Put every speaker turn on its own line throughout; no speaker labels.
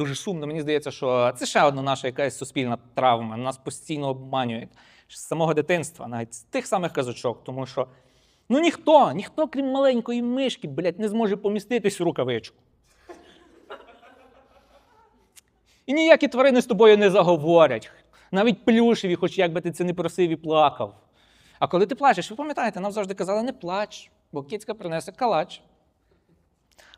Дуже сумно. Мені здається, що це ще одна наша якась суспільна травма. Нас постійно обманюють з самого дитинства, навіть з тих самих казочок, тому що ну ніхто, ніхто, крім маленької мишки, блядь, не зможе поміститись в рукавичку. І ніякі тварини з тобою не заговорять. Навіть плюшеві, хоч як би ти це не просив і плакав. А коли ти плачеш, ви пам'ятаєте, нам завжди казали, не плач, бо кицька принесе калач.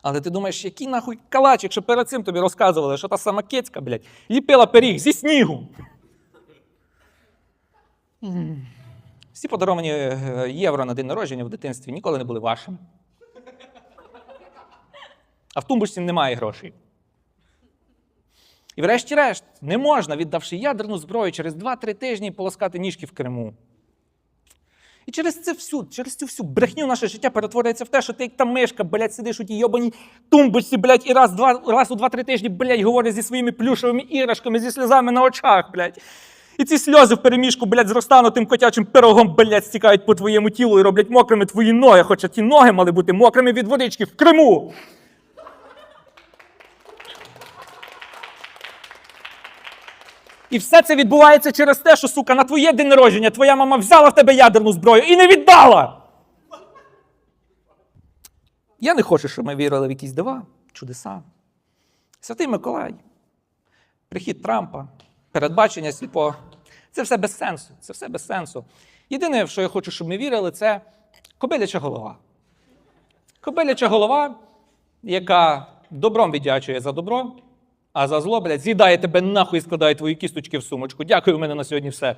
Але ти думаєш, який нахуй калач, якщо перед цим тобі розказували, що та сама кицька, блядь, ліпила пиріг зі снігу. Всі подаровані е, євро на день народження в дитинстві ніколи не були вашими. А в тумбочці немає грошей. І врешті-решт, не можна, віддавши ядерну зброю, через 2-3 тижні полоскати ніжки в Криму. І через це всю, через цю всю брехню наше життя перетворюється в те, що ти як та мишка, блядь, сидиш у тій йобаній тумбочці, блядь, і раз, два, раз у два-три тижні, блядь, говориш зі своїми плюшевими іграшками, зі сльозами на очах, блядь. І ці сльози в переміжку, блядь, з розтанутим котячим пирогом, блядь, стікають по твоєму тілу і роблять мокрими твої ноги, хоча ті ноги мали бути мокрими від водички в Криму. І все це відбувається через те, що, сука, на твоє день народження твоя мама взяла в тебе ядерну зброю і не віддала. Я не хочу, щоб ми вірили в якісь дива, чудеса. Святий Миколай, прихід Трампа, передбачення сліпо. Це все без сенсу. Це все без сенсу. Єдине, в що я хочу, щоб ми вірили, це кобиляча голова. Кобиляча голова, яка добром віддячує за добро, а за зло, блядь, з'їдає тебе нахуй і складає твої кісточки в сумочку. Дякую, у мене на сьогодні все.